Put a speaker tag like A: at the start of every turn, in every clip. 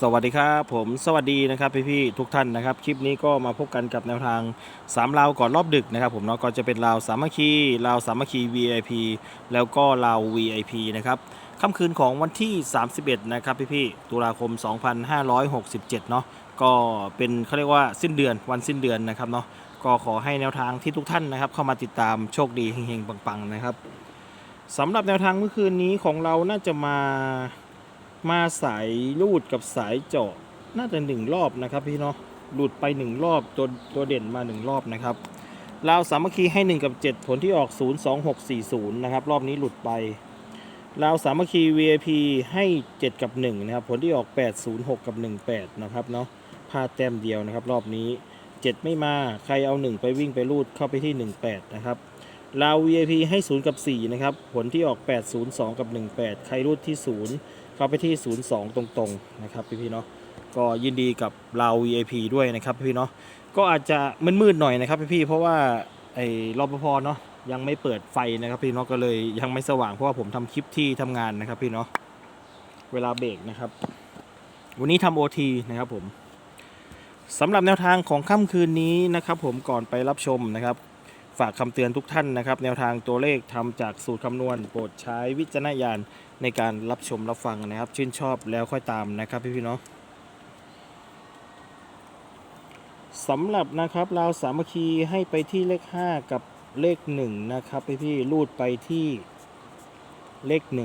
A: สวัสดีครับผมสวัสดีนะครับพี่ๆทุกท่านนะครับ คลิปนี้ก็มาพบกันกับแนวทาง3ลาวก่อนรอบดึกนะครับ ผมเนาะก็จะเป็นลาวสามัคคีลาวสามัคคี VIP แล้วก็ลาว VIP นะครับค่ำคืนของวันที่ 31 นะครับพี่ๆตุลาคม 2567 เนาะก็เป็นเขาเรียกว่าสิ้นเดือนวันสิ้นเดือนนะครับเนาะก็ขอให้แนวทางที่ทุกท่านนะครับ เข้ามาติดตามโชคดีเฮงๆปังๆนะครับสำหรับแนวทางเมื่อคืนนี้ของเราน่าจะมา มาสายรูดกับสายเจาะน่าจะหนึ่งรอบนะครับพี่เนาะหลุดไปหนึ่งรอบตัวตัวเด่นมาหนึ่งรอบนะครับลาวสามัคคีให้ 1 กับ 7 ผลที่ออก 0 2 6 4 0 นะครับ รอบนี้หลุดไปลาวสามัคคี VIP ให้ 7 กับ 1 นะครับ ผลที่ออก 8 0 6 กับ 18 นะครับเนาะพาแต้มเดียวนะครับ รอบนี้ 7 ไม่มา ใครเอา 1 ไปวิ่งไปรูดเข้าไปที่ 18 นะครับ ลาว VIP ให้ 0 กับ 4 นะครับ ผลที่ออก 8 0 2 กับ 18 ใครรูดที่ 0 เข้าไปที่ 02 ตรงๆ นะครับพี่ๆเนาะ ก็ยินดีกับเรา VIP ด้วยนะครับพี่ๆเนาะ ก็อาจจะมืดๆหน่อยนะครับพี่ๆเพราะว่าไอ้รปภเนาะยังไม่เปิดไฟนะครับพี่เนาะก็เลยยังไม่สว่างเพราะว่าผมทำคลิปที่ทำงานนะครับพี่เนาะ เวลาเบรกนะครับ วันนี้ทำ OT นะครับผมสำหรับแนวทางของค่ำคืนนี้นะครับผมก่อนไปรับชมนะครับ ฝากคำเตือนทุกท่านนะครับ แนวทางตัวเลขทำจากสูตรคำนวณ โปรดใช้วิจารณญาณในการรับชมรับฟังนะครับ ชื่นชอบแล้วค่อยตามนะครับพี่พี่เนาะสำหรับนะครับเราวสามัคคีให้ไปที่เลข 5 กับเลข 1 นะครับพี่พี่ๆรูดไปที่เลข 1 1 0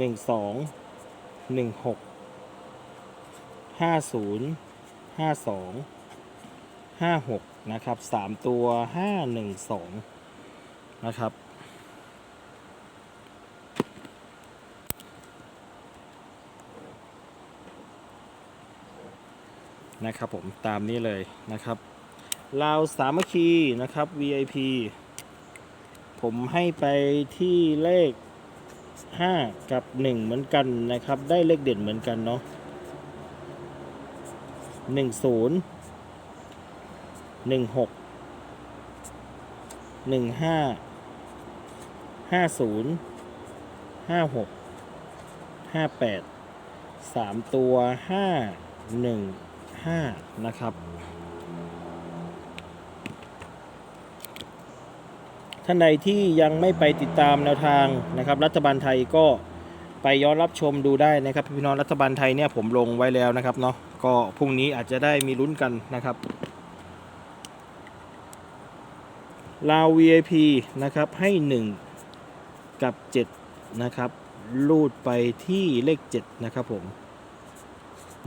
A: 1 2 1 6 50 52 56 นะครับ 3 ตัว 512 นะครับ นะครับผมตามนี้เลยนะครับลาวสามัคคีนะครับ VIP ผมให้ไปที่เลข 5 กับ 1 เหมือนกันนะครับ ได้เลขเด่นเหมือนกันเนาะ10 หนึ่งหกหนึ่งห้าห้าศูนย์ห้าหกห้าแปดสามตัวห้าหนึ่งห้านะครับ ท่านใดที่ยังไม่ไปติดตามแนวทางนะครับ รัฐบาลไทยก็ไปย้อนรับชมดูได้นะครับพี่น้องรัฐบาลไทยเนี่ยผมลงไว้แล้วนะครับเนาะก็พรุ่งนี้อาจจะได้มีลุ้นกันนะครับ ลาว VIP นะครับให้ 1 กับ 7 นะครับรูดไปที่เลข 7 นะครับผม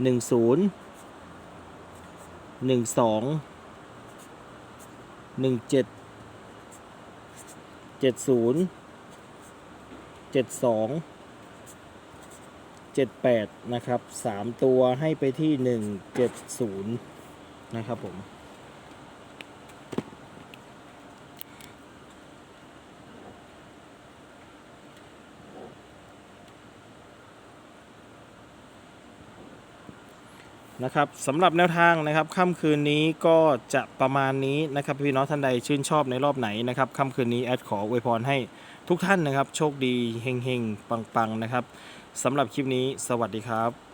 A: 10 12 17 70 72 78 นะครับ 3 ตัวให้ไปที่ 170 นะครับผม นะครับสำหรับแนวทางนะครับค่ำคืนนี้ก็จะประมาณนี้นะครับพี่น้องท่านใดชื่นชอบในรอบไหนนะครับค่ำคืนนี้แอดขออวยพรให้ทุกท่านนะครับ โชคดีเฮงๆปังๆนะครับสำหรับคลิปนี้สวัสดีครับ